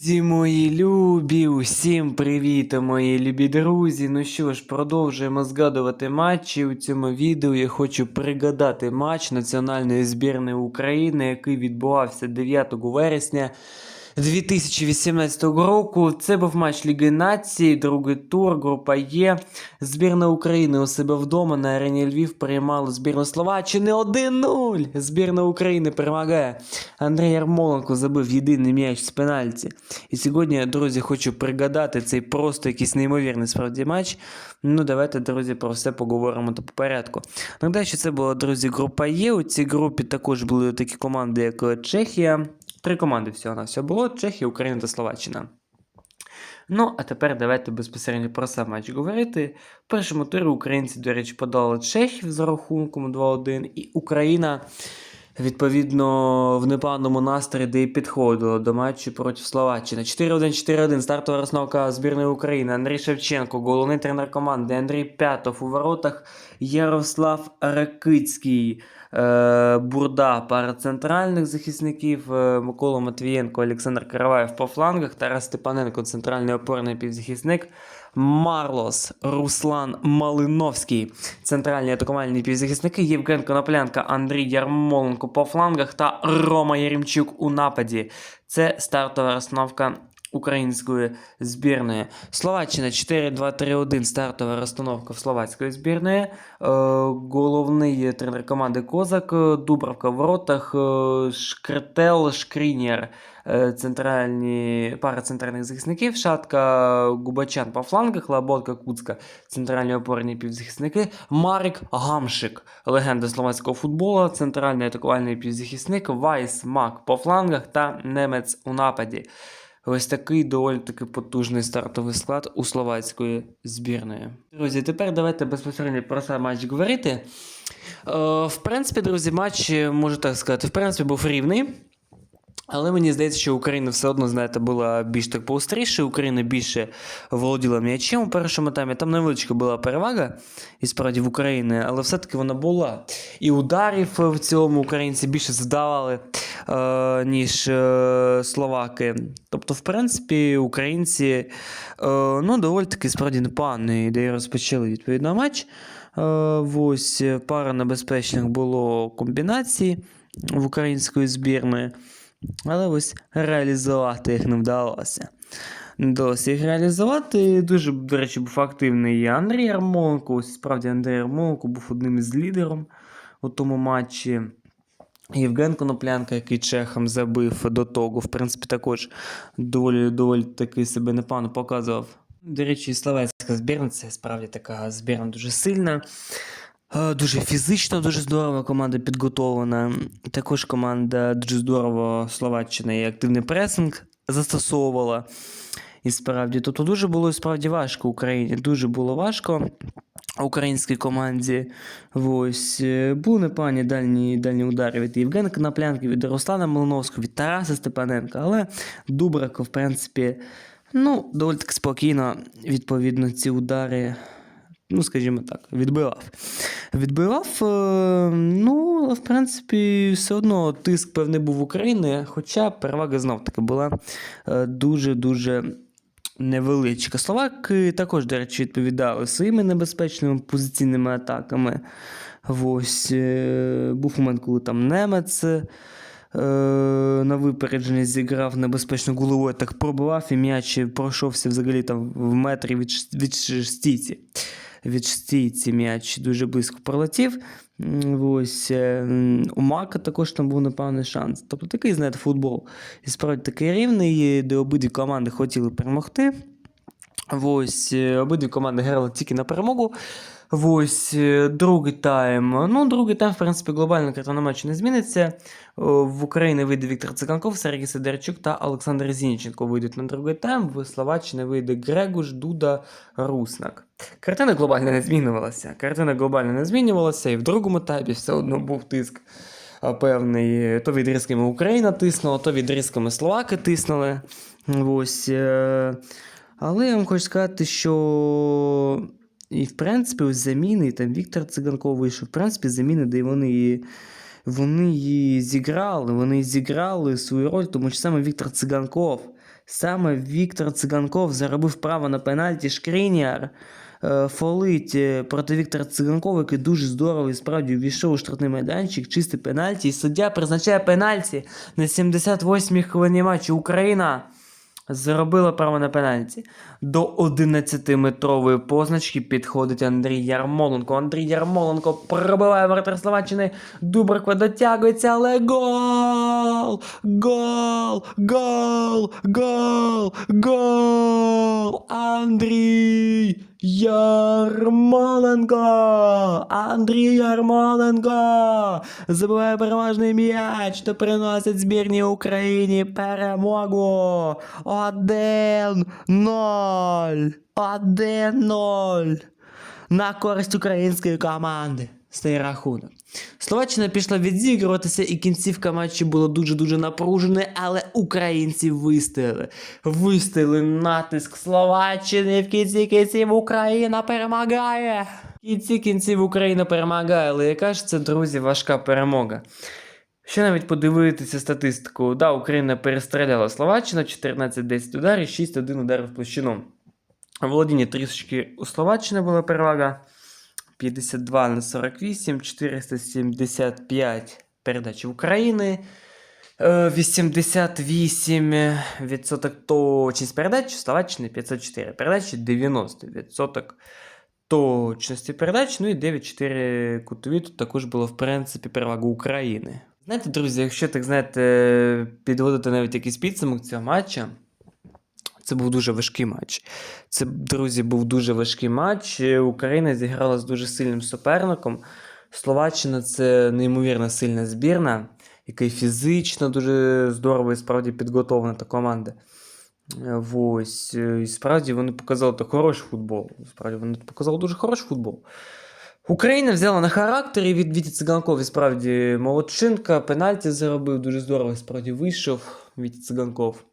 Зі мої любі, усім привіт, мої любі друзі. Ну що ж, продовжуємо згадувати матчі. У цьому відео я хочу пригадати матч національної збірної України, який відбувався 9 вересня 2018 року. Це був матч Ліги Нації, другий тур, група Є. Збірна України у себе вдома на арені Львів приймала збірну Словаччини 1-0. Збірна України перемагає. Андрій Ярмоленко забив єдиний м'яч з пенальті. І сьогодні, друзі, хочу пригадати цей просто якийсь неймовірний справді матч. Ну, давайте, друзі, про все поговоримо по порядку. Нагадаю, що це була, друзі, група Є. У цій групі також були такі команди, як е, Чехія. Три команди всього на все було: Чехія, Україна та Словаччина. Ну, а тепер давайте безпосередньо про сам матч говорити. В першому турі українці, до речі, подали Чехів за рахунком 2-1, і Україна, відповідно, в непоганому настрої, де і підходила до матчу проти Словаччини. 4-1, 4-1, стартова розновка збірної України. Андрій Шевченко, головний тренер команди, Андрій П'ятов у воротах, Ярослав Ракицький. Е, Бурда пара центральних захисників, е, Микола Матвієнко, Олександр Караваєв по флангах, Тарас Степаненко, центральний опорний півзахисник, Марлос, Руслан Малиновський, центральні атакувальні півзахисники, Євген Коноплянка, Андрій Ярмоленко по флангах та Рома Яремчук у нападі. Це стартова розстановка української збірної. Словаччина 4-2-3-1 стартова розстановка в словацької збірної. Е, головний тренер команди Козак, Дубравка в воротах, е, Шкретел, Шкрінєр, е, центральні пара центральних захисників, Шатка, Губачан по флангах, Лаботка, Куцка, центральні опорні півзахисники, Марик Гамшик, легенда словацького футболу, центральний атакувальний півзахисник, Вайс Мак по флангах та Немець у нападі. Ось такий доволі таки потужний стартовий склад у словацької збірної. Друзі, тепер давайте безпосередньо про сам матч говорити. Е, в принципі, друзі, матч, е, можу так сказати, в принципі, був рівний. Але мені здається, що Україна все одно, знаєте, була більш так поостріше, Україна більше володіла м'ячем у першому таймі. Там невеличка була перевага, і справді в Україні, але все-таки вона була. І ударів в цілому українці більше здавали, е, ніж е, словаки. Тобто, в принципі, українці е, ну, доволі таки справді непогані ідеї розпочали відповідно матч. Е, ось пара небезпечних було комбінацій в української збірної. Але ось реалізувати їх не вдалося. Вдалося їх реалізувати. Дуже, до речі, був активний Андрій Ярмоленко. Ось справді Андрій Ярмоленко був одним із лідером у тому матчі. Євген Коноплянка, який чехам забив до того, в принципі, також доволі доволі таки себе непогано показував. До речі, словацька збірна це справді така збірна дуже сильна. Е, Дуже фізично, дуже здорово команда підготовлена. Також команда дуже здорово Словаччина і активний пресинг застосовувала. І справді, тобто дуже було справді важко Україні. Дуже було важко українській команді. Ось е, були непогані дальні, дальні удари від Євгена Коноплянки, від Руслана Малиновського, від Тараса Степаненка. Але Дубрако, в принципі, ну, доволі таки спокійно, відповідно, ці удари ну, скажімо так, відбивав. Відбивав, е, ну, в принципі, все одно тиск певний був в Україні, хоча перевага знов таки була е, дуже-дуже невеличка. Словаки також, до речі, відповідали своїми небезпечними позиційними атаками. Ось е, був момент, коли там Немець. На випередження зіграв небезпечно головою, так пробивав і м'яч пройшовся взагалі там в метрі від, від стійці від стійці м'яч дуже близько пролетів. Ось е, у Мака також там був непевний шанс. Тобто такий, знаєте, футбол. І справді такий рівний, де обидві команди хотіли перемогти. Ось е, обидві команди грали тільки на перемогу. Ось е, другий тайм. Ну, другий тайм, в принципі, глобальна картина матчу не зміниться. В Україні вийде Віктор Циканков, Сергій Сидорчук та Олександр Зінченко вийдуть на другий тайм. В Словаччині вийде Грегуш, Дуда, Руснак. Картина глобально не змінювалася. Картина глобально не змінювалася, і в другому таймі все одно був тиск певний. То відрізками Україна тиснула, то відрізками Словаки тиснули. Ось. е, Але я вам хочу сказати, що. І, в принципі, ось заміни, там Віктор Циганков вийшов, в принципі, заміни, де вони її, вони її зіграли, вони зіграли свою роль, тому що саме Віктор Циганков Саме Віктор Циганков заробив право на пенальті Шкрініар. е, Фолить е, проти Віктора Циганкова, який дуже здорово і справді увійшов у штрафний майданчик, чистий пенальті. І суддя призначає пенальті на 78-й хвилині матчу. Україна заробила право на пенальті. До 11-метрової позначки підходить Андрій Ярмоленко. Андрій Ярмоленко пробиває воротар Словаччини. Дубриква дотягується, але гол! Гол! Гол! Гол! Гол! Андрій Ярмоленко! Андрій Ярмоленко! Забиває переможний м'яч, то приносить збірній Україні перемогу! Один ноль! Один ноль! На користь української команди. Стає рахунок. Словаччина пішла відзігруватися, і кінцівка матчу була дуже-дуже напруженою, але українці вистояли. Вистояли натиск Словаччини. В кінці кінців Україна перемагає. В кінці кінців Україна перемагає, але яка ж це, друзі, важка перемога. Ще навіть подивитися статистику. Да, Україна перестріляла Словаччину, 14-10 ударів, 6-1 ударів в площину. Володіння трішечки у Словаччини була перевага. 52 на 48, 475 передач України. Е, 88 відсоток точність передач, Словаччини 504 передачі, 90 відсоток точності передач, ну і 9-4 кутові. Тут також було, в принципі, перевага України. Знаєте, друзі, якщо так знаєте, підводити навіть якийсь підсумок цього матча, це був дуже важкий матч. Це, друзі, був дуже важкий матч. Україна зіграла з дуже сильним суперником. Словаччина це неймовірно сильна збірна, яка і фізично дуже здорово і справді підготовлена та команда. Ось, е, і справді вони показали та хороший футбол. Справді вони показали дуже хороший футбол. Україна взяла на характері від Віті Циганков, справді молодчинка, пенальті заробив, дуже здорово, справді вийшов Віті Циганков.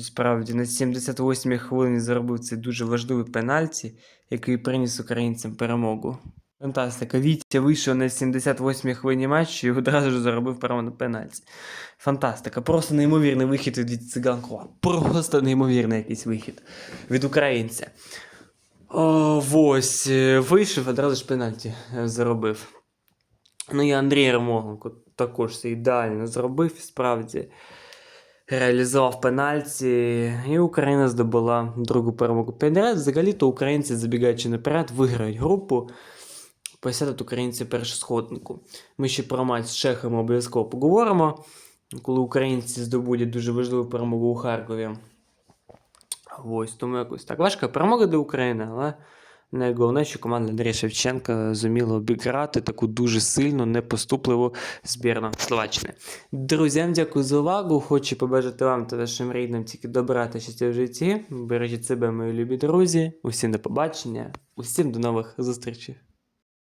І справді на 78-й хвилині заробив цей дуже важливий пенальті, який приніс українцям перемогу. Фантастика. Вітя вийшов на 78-й хвилині матчу і одразу ж заробив право на пенальті. Фантастика. Просто неймовірний вихід від Циганкова. Просто неймовірний якийсь вихід від українця. О, ось, е, вийшов, одразу ж пенальті е, заробив. Ну і Андрій Ярмоленко також це ідеально зробив, справді реалізував пенальті, і Україна здобула другу перемогу підряд. Взагалі-то українці, забігаючи наперед, виграють групу. Посядуть українці першу сходнику. Ми ще про матч з Чехами обов'язково поговоримо, коли українці здобудуть дуже важливу перемогу у Харкові. Ось, тому якось так. Важка перемога для України, але найголовніше, що команда Андрія Шевченка зуміла обіграти таку дуже сильну, непоступливу збірну Словаччини. Друзям, дякую за увагу. Хочу побажати вам та вашим рідним тільки добра та щастя в житті. Бережіть себе, мої любі друзі. Усім до побачення, усім до нових зустрічей.